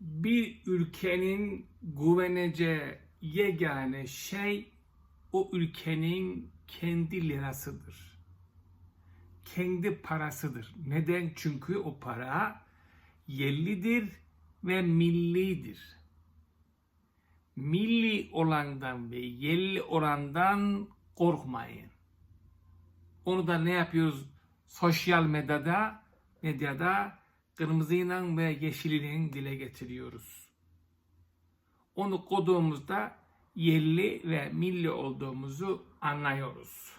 bir ülkenin güveneceği yegane şey o ülkenin kendi lirasıdır. Kendi parasıdır. Neden? Çünkü o para yerlidir ve millidir. Milli olandan ve yerli olandan korkmayın. Onu da ne yapıyoruz? Sosyal medyada, medyada kırmızıyla ve yeşiliyle dile getiriyoruz. Onu koduğumuzda yerli ve milli olduğumuzu anlıyoruz.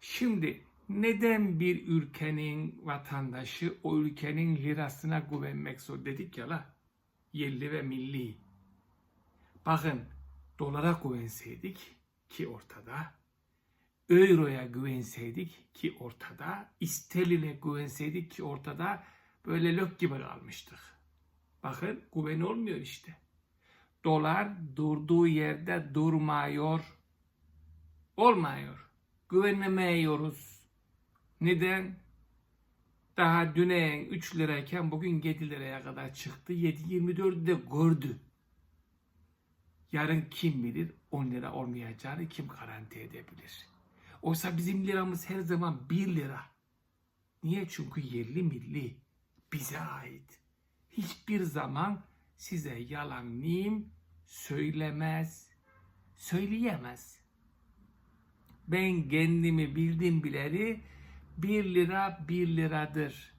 Şimdi neden bir ülkenin vatandaşı o ülkenin lirasına güvenmek zor dedik ya la. Yerli ve milli. Bakın dolara güvenseydik ki ortada. Euro'ya güvenseydik ki ortada. İsterline güvenseydik ki ortada. Böyle lök gibi kalmıştık. Bakın güven olmuyor işte. Dolar durduğu yerde durmuyor. Olmuyor. Güvenemiyoruz. Neden? Daha düne 3 lirayken bugün 7 liraya kadar çıktı. 7.24'ü de gördü. Yarın kim bilir 10 lira olmayacağını kim garanti edebilir? Oysa bizim liramız her zaman 1 lira. Niye? Çünkü yerli milli. Bize ait. Hiçbir zaman size yalan neyim söylemez, söyleyemez. Ben kendimi bildim bileli 1 lira 1 liradır.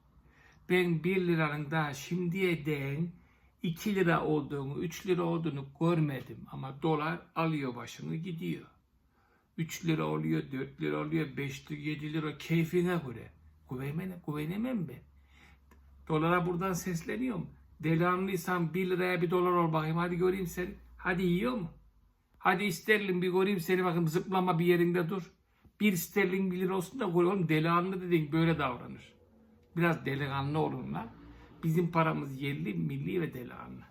Ben 1 liranın daha şimdiye değin 2 lira olduğunu, 3 lira olduğunu görmedim. Ama dolar alıyor başını gidiyor. 3 lira oluyor, 4 lira oluyor, 5 lira, 7 lira keyfine göre. Güvenemem, güvenemem ben. Dolara buradan sesleniyorum. Delanlıysan 1 liraya bir dolar ol bakayım hadi göreyim seni. Hadi yiyor mu? Hadi sterlin bir göreyim seni bakayım zıplama bir yerinde dur. Bir sterlin 1 lira olsun da gör oğlum delikanlı dediğin böyle davranır. Biraz delikanlı olun lan. Bizim paramız yerli, milli ve delikanlı.